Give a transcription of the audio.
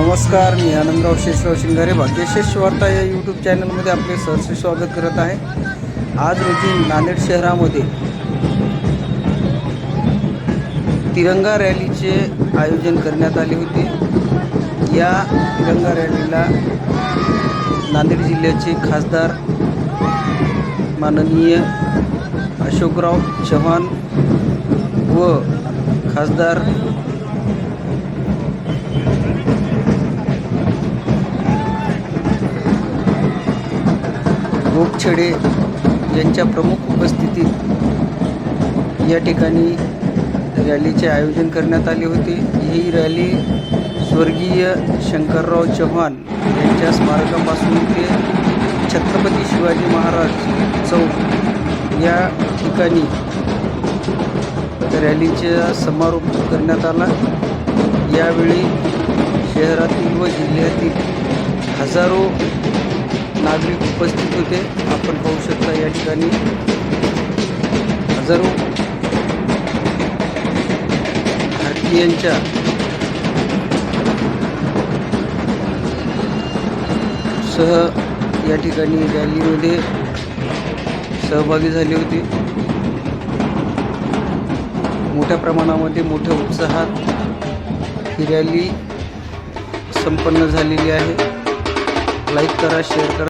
नमस्कार मी आनंदराव शेषराव शिंगारे भाग्यशेष वार्ता या यूट्यूब चॅनलमध्ये आपले सहर्ष स्वागत करत आहे. आज रोजी नांदेड शहरामध्ये तिरंगा रॅलीचे आयोजन करण्यात आले होते. या तिरंगा रॅलीला नांदेड जिल्ह्याचे खासदार माननीय अशोकराव चव्हाण व खासदार गोपछडे यांच्या प्रमुख उपस्थितीत या ठिकाणी रॅलीचे आयोजन करण्यात आले होते. ही रॅली स्वर्गीय शंकरराव चव्हाण यांच्या स्मारकापासून ते छत्रपती शिवाजी महाराज चौक या ठिकाणी रॅलीचा समारोप करण्यात आला. यावेळी शहरातील व जिल्ह्यातील हजारो नागरिक उपस्थित होते. आपण पाहू शकता या ठिकाणी हजारो भारतीयांच्या सह या ठिकाणी रॅलीमध्ये सहभागी झाले होते. मोठ्या प्रमाणामध्ये मोठ्या उत्साहात ही रॅली संपन्न झालेली आहे. लाईक करा शेअर करा.